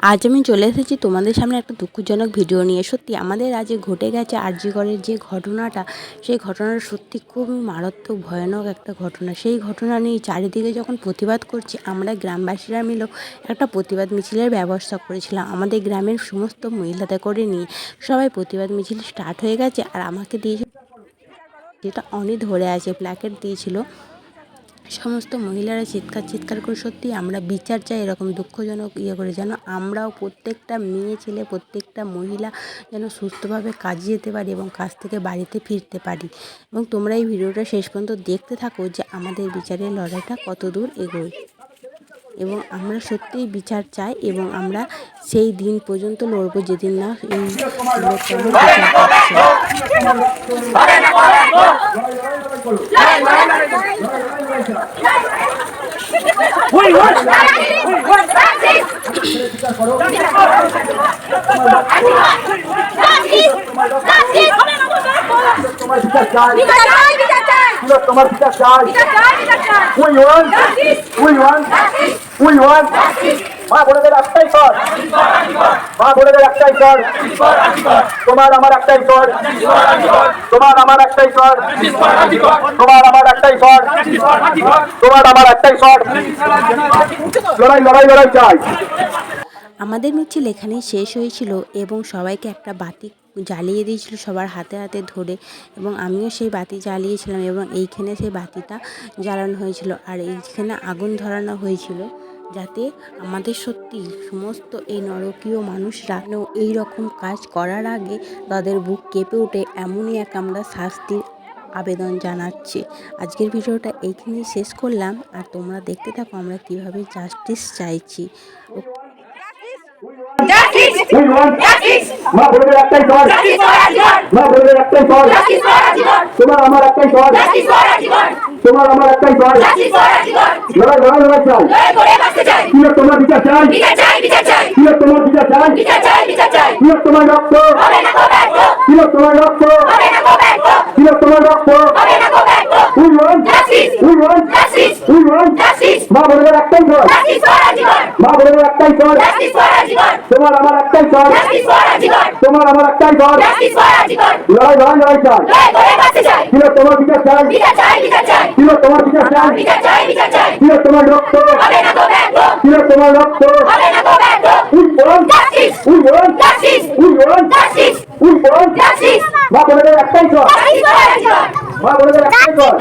আজ আমি চলে এসেছি তোমাদের সামনে একটা দুঃখজনক ভিডিও নিয়ে। সত্যি, আমাদের আজ ঘটে গেছে, আরজিগড়ের যে ঘটনাটা, সেই ঘটনাটা সত্যি খুবই মারাত্মক, ভয়ানক একটা ঘটনা। সেই ঘটনা নিয়ে চারিদিকে যখন প্রতিবাদ করছি, আমরা গ্রামবাসীরা মিলেও একটা প্রতিবাদ মিছিলের ব্যবস্থা করেছিলাম। আমাদের গ্রামের সমস্ত মহিলাদের করে নিয়ে সবাই প্রতিবাদ মিছিল স্টার্ট হয়ে গেছে। আর আমাকে দিয়েছে যেটা অনেক ধরে আছে প্ল্যাকেট দিয়েছিল। সমস্ত মহিলারা চিৎকার চিৎকার করে সত্যি আমরা বিচার চাই এরকম দুঃখজনক ইয়ে করে যেন আমরাও প্রত্যেকটা মেয়ে ছেলে প্রত্যেকটা মহিলা যেন সুস্থভাবে কাজে যেতে পারি এবং কাজ থেকে বাড়িতে ফিরতে পারি এবং তোমরা এই ভিডিওটা শেষ পর্যন্ত দেখতে থাকো যে আমাদের বিচারের লড়াইটা কত দূর এগোয় এবং আমরা সত্যিই বিচার চাই এবং আমরা সেই দিন পর্যন্ত লড়বো যেদিন না এই চাই তুই তোমার বিচার চাই we want we want we want মা বোনেদের একটাই কর মা বোনেদের একটাই কর তোমার আমার একটাই কর তোমার আমার একটাই কর তোমার আমার একটাই কর তোমার আমার একটাই কর লড়াই লড়াই লড়াই চাই। আমাদের মিছিল এখানেই শেষ হয়েছিল এবং সবাইকে একটা বাতি জ্বালিয়ে দিয়েছিল সবার হাতে হাতে ধরে এবং আমিও সেই বাতি জ্বালিয়েছিলাম এবং এইখানে সেই বাতিটা জ্বালানো হয়েছিল আর এইখানে আগুন ধরানো হয়েছিল যাতে আমাদের সত্যি সমস্ত এই নরকীয় মানুষরা এই রকম কাজ করার আগে তাদের বুক কেঁপে ওঠে। এমনই এক আমরা শাস্তির আবেদন জানাচ্ছি। আজকের ভিডিওটা এইখানেই শেষ করলাম। আর তোমরা দেখতে থাকো আমরা কীভাবে জাস্টিস চাইছি। তোমার তোমার রক্ত তোমার রক্ত হবে না গো ব্যর্থ তুই তোমার রক্ত হবে না গো ব্যর্থ we want justice we want justice we want justice মা বোনেদের একটাই আজীবন মা বোনেদের একটাই আজীবন তোমার আমার একটাই আজীবন তোমার আমার একটাই আজীবন লড়াই লড়াই লড়াই চাই। তুই তোমার বিচার চাই। তুই তোমার বিচার চাই। তুই তোমার রক্ত। তুই তোমার রক্ত। We justice we want we want we want মা বোনেদের একটাই আজীবন মা একটাই কর